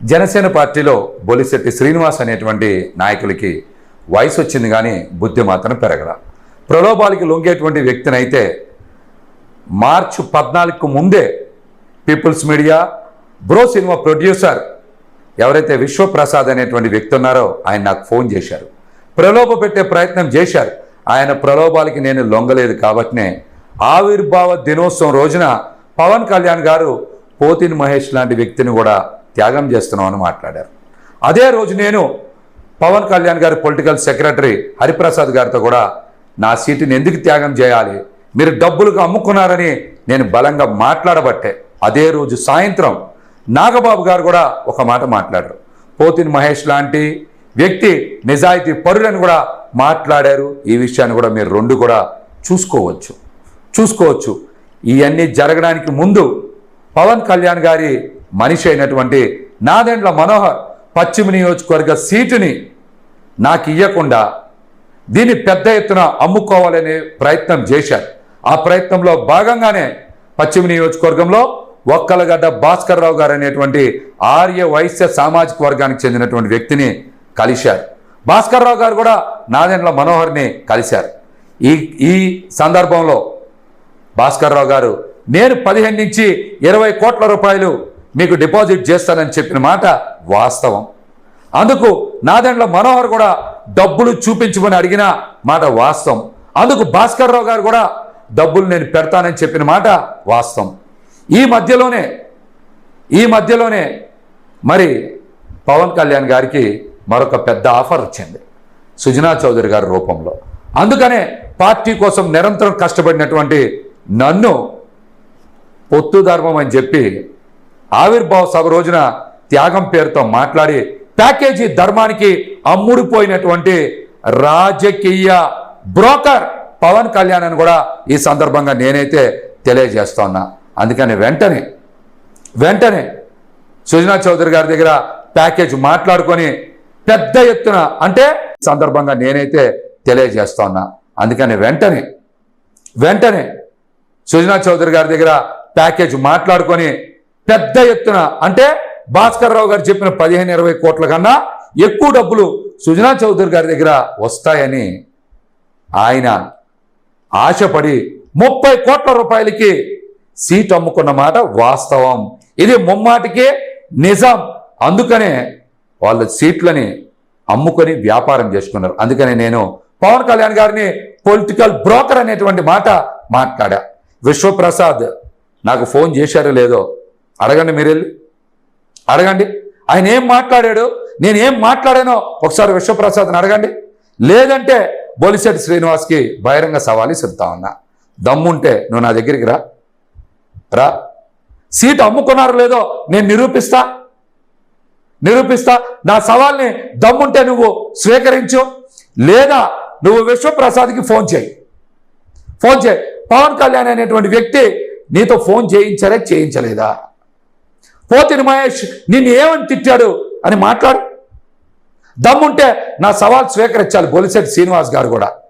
జనసేన పార్టీలో బొలిశెట్టి శ్రీనివాస్ అనేటువంటి నాయకులకి వయసు వచ్చింది కానీ బుద్ధి మాత్రం పెరగల. ప్రలోభాలకి లొంగేటువంటి వ్యక్తినైతే మార్చి పద్నాలుగుకు ముందే people's media bro cinema producer ఎవరైతే విశ్వప్రసాద్ అనేటువంటి వ్యక్తి ఉన్నారో ఆయన నాకు ఫోన్ చేశారు. ప్రలోభ పెట్టే ప్రయత్నం చేశారు. ఆయన ప్రలోభాలకి నేను లొంగలేదు కాబట్టినే ఆవిర్భావ దినోత్సవం రోజున పవన్ కళ్యాణ్ గారు పోతిన్ మహేష్ లాంటి వ్యక్తిని కూడా త్యాగం చేస్తున్నామని మాట్లాడారు. అదే రోజు నేను పవన్ కళ్యాణ్ గారి పొలిటికల్ సెక్రటరీ హరిప్రసాద్ గారితో కూడా నా సీటుని ఎందుకు త్యాగం చేయాలి? మీరు డబ్బులకు అమ్ముకున్నారని నేను బలంగా మాట్లాడబట్టే అదే రోజు సాయంత్రం నాగబాబు గారు కూడా ఒక మాట మాట్లాడారు. పోతిన్ మహేష్ లాంటి వ్యక్తి నిజాయితీ పరులను కూడా మాట్లాడారు. ఈ విషయాన్ని కూడా మీరు రెండు కూడా చూసుకోవచ్చు. చూసుకోవచ్చు. ఇవన్నీ జరగడానికి ముందు పవన్ కళ్యాణ్ గారి మనిషి అయినటువంటి నాదెండ్ల మనోహర్ పశ్చిమ నియోజకవర్గ సీటుని నాకు ఇవ్వకుండా దీన్ని పెద్ద ఎత్తున అమ్ముకోవాలనే ప్రయత్నం చేశారు. ఆ ప్రయత్నంలో భాగంగానే పశ్చిమ నియోజకవర్గంలో ఒక్కలగడ్డ భాస్కర్ రావు గారు అనేటువంటి ఆర్య వైశ్య సామాజిక వర్గానికి చెందినటువంటి వ్యక్తిని కలిశారు. భాస్కర్ రావు గారు కూడా నాదెండ్ల మనోహర్ని కలిశారు. ఈ ఈ సందర్భంలో భాస్కర్ రావు గారు నేను పదిహేను నుంచి ఇరవై కోట్ల రూపాయలు మీకు డిపాజిట్ చేస్తానని చెప్పిన మాట వాస్తవం. అందుకు నా దాంట్లో మనోహర్ కూడా డబ్బులు చూపించమని అడిగిన మాట వాస్తవం. అందుకు భాస్కర్ రావు గారు కూడా డబ్బులు నేను పెడతానని చెప్పిన మాట వాస్తవం. ఈ మధ్యలోనే ఈ మధ్యలోనే మరి పవన్ కళ్యాణ్ గారికి మరొక పెద్ద ఆఫర్ వచ్చింది. సుజనా చౌదరి గారి రూపంలో. అందుకనే పార్టీ కోసం నిరంతరం కష్టపడినటువంటి నన్ను పొత్తు ధర్మం అని చెప్పి ఆవిర్భావ సభ రోజున త్యాగం పేరుతో మాట్లాడి ప్యాకేజీ ధర్మానికి అమ్ముడిపోయినటువంటి రాజకీయ బ్రోకర్ పవన్ కళ్యాణ్ అని కూడా ఈ సందర్భంగా నేనైతే తెలియజేస్తా ఉన్నా. అందుకని వెంటనే వెంటనే సుజనా చౌదరి గారి దగ్గర ప్యాకేజ్ మాట్లాడుకొని పెద్ద ఎత్తున అంటే ఈ సందర్భంగా నేనైతే తెలియజేస్తా ఉన్నా. అందుకని వెంటనే వెంటనే సుజనా చౌదరి గారి దగ్గర ప్యాకేజ్ మాట్లాడుకొని పెద్ద ఎత్తున అంటే భాస్కర్ రావు గారు చెప్పిన పదిహేను ఇరవై కోట్ల కన్నా ఎక్కువ డబ్బులు సుజనా చౌదరి గారి దగ్గర వస్తాయని ఆయన ఆశపడి ముప్పై కోట్ల రూపాయలకి సీట్ అమ్ముకున్న మాట వాస్తవం. ఇది ముమ్మాటికే నిజం. అందుకనే వాళ్ళ సీట్లని అమ్ముకొని వ్యాపారం చేసుకున్నారు. అందుకనే నేను పవన్ కళ్యాణ్ గారిని పొలిటికల్ బ్రోకర్ అనేటువంటి మాట మాట్లాడా. విశ్వప్రసాద్ నాకు ఫోన్ చేశారో లేదో అడగండి మీరు వెళ్ళి అడగండి. ఆయన ఏం మాట్లాడాడు నేను ఏం మాట్లాడానో ఒకసారి విశ్వప్రసాద్ని అడగండి. లేదంటే బొలిశెట్టి శ్రీనివాస్కి బహిరంగ సవాలు చెప్తా ఉన్నా. దమ్ముంటే నువ్వు నా దగ్గరికి రా. రా. సీట్ అమ్ముకున్నారు లేదో నేను నిరూపిస్తా. నిరూపిస్తా. నా సవాల్ని దమ్ముంటే నువ్వు స్వీకరించు. లేదా నువ్వు విశ్వప్రసాద్కి ఫోన్ చేయి. ఫోన్ చేయి. పవన్ కళ్యాణ్ అనేటువంటి వ్యక్తి నీతో ఫోన్ చేయించారా చేయించలేదా? పోతిని మహేష్ నిన్ను ఏమని తిట్టాడు? అని మాట్లాడు. దమ్ముంటే నా సవాల్ స్వీకరించాలి బొలిశెట్టి శ్రీనివాస్ గారు కూడా.